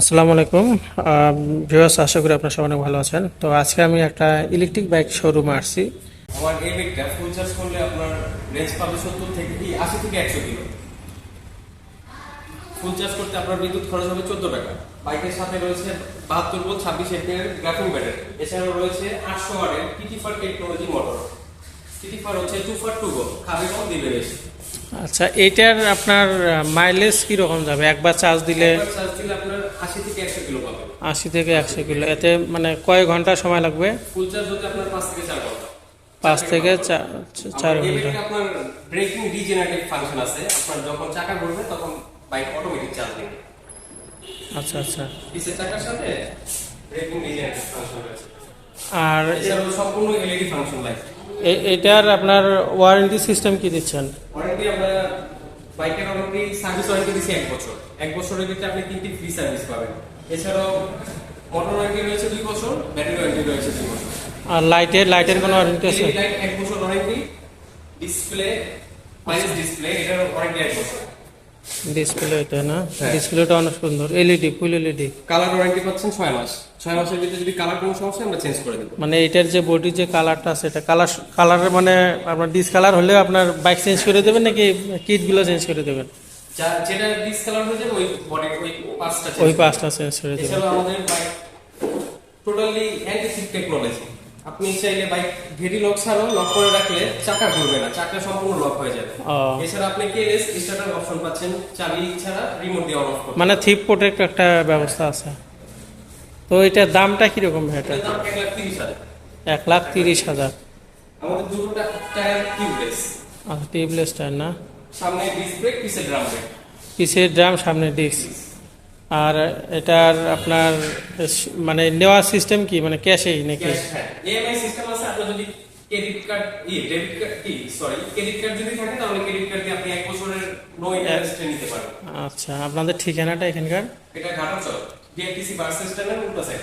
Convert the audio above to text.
আসসালামু আলাইকুম। ভিউয়ার্স আশা করি আপনারা সবাই ভালো আছেন। তো আজকে আমি একটা ইলেকট্রিক বাইক শোরুমে আসছি। আমার এই ব্যাগটা ফুল চার্জ করলে আপনার রেঞ্জ পাবে সত্তর থেকে কি আশি থেকে একশো কিলো। ফুল চার্জ করতে আপনার বিদ্যুৎ খরচ হবে চোদ্দ টাকা। বাইকের সাথে রয়েছে বাহাত্তর ভোল্ট ছাব্বিশ এমপিয়ার গ্রাফিং ব্যাটারি এছাড়াও রয়েছে আটশো ওয়াটের টিটিফার টেকনোলজি মোটর টিটিফার হচ্ছে টু ফার টু গো খাবে কম দিবে বেশি। আচ্ছা এইটার আপনার মাইলেজ কীরকম যাবে? একবার চার্জ দিলে আশি থেকে একশো কিলো পাবে। আশি থেকে একশো কিলো। এতে মানে কয় ঘণ্টা সময় লাগবে? ফুল চার্জ হতে আপনার পাঁচ থেকে চার ঘণ্টা। পাঁচ থেকে চা- চার ঘণ্টা। আপনার ব্রেকিং রিজেনারেটিভ ফাংশন আছে। আপনার যখন চাকা ঘুরবে তখন বাইক অটোমেটিক চার্জ নেবে আচ্ছা আচ্ছা। পিসের চাকার সাথে ব্রেকিং রিজেনারেটিভ ফাংশন রয়েছে। আর এছাড়াও সম্পূর্ণ এলইডি ফাংশন লাইট এটার আপনার ওয়ারেন্টি সিস্টেম কি দিচ্ছেন? বাইকের ওয়ারেন্টি সার্ভিস ওয়ারেন্টি দিচ্ছি এক বছর। এক বছরের ভিতরে আপনি তিনটি ফ্রি সার্ভিস পাবেন। এছাড়াও মোটর ওয়ারেন্টি রয়েছে দুই বছর ব্যাটারি ওয়ারেন্টি রয়েছে দুই বছর। আর লাইটের লাইটের কোনো ওয়ারেন্টি আছে? লাইট এক বছর ওয়ারেন্টি ডিসপ্লে মাইনাস ডিসপ্লে এটার ওয়ারেন্টি এক বছর। ডিসপ্লে এটা না? হ্যাঁ। ডিসপ্লেটা অনেক সুন্দর। LED full LED colour warranty পাচ্ছেন ছয় মাস। ছয় মাসের ভিতরে যদি কালার কোনো সমস্যা হয়, আমরা চেঞ্জ করে দেবো। মানে এটার যে বডির যে কালারটা আছে এটা কালার কালারের মানে আপনার ডিসকালার হলেও আপনার বাইক চেঞ্জ করে দেবেন নাকি কিটগুলো চেঞ্জ করে দেবেন? যেটা ডিসকালার হয়ে যাবে ওই বডি ওই পাঁচটা ওই পাঁচটা চেঞ্জ করে দেবেন। এছাড়াও আমাদের বাইক টোটালি অ্যান্টি টেকনোলজি আপনি চাইলে বাইক ভেরি লক ছাড়াও লক করে রাখলে চাকা ঘুরবে না চাকা সম্পূর্ণ লক হয়ে যাবে। এছাড়া আপনি কেএস স্টার্টার অপশন পাচ্ছেন চাবি ছাড়া রিমোট দিয়ে অন অফ করতে। মানে থিপ প্রোটেক্ট একটা ব্যবস্থা আছে। তো এটার দামটা কি রকম কীরকম এটা দাম এক লাখ তিরিশ হাজার। এক লাখ তিরিশ হাজার। আমাদের দুটো টায়ার টিউবলেস আচ্ছা টিউবলেস টায়ার না? সামনে ডিস্ক ব্রেক পিছে ড্রাম ব্রেক পিসের ড্রাম সামনে ডিস্ক আর এটার আপনার মানে নেওয়ার সিস্টেম কি? মানে ক্যাশেই নাকি? হ্যাঁ। ইএমআই সিস্টেম আছে আপনি যদি ক্রেডিট কার্ড ই ডেবিট কার্ড কি সরি ক্রেডিট কার্ড যদি থাকে তাহলে ক্রেডিট কার্ড দিয়ে আপনি এক বছরের নো ইন্টারেস্টে নিতে পারবেন আচ্ছা আপনাদের ঠিকানাটা এখানকার? এটা বাস স্ট্যান্ডের উল্টো সাইড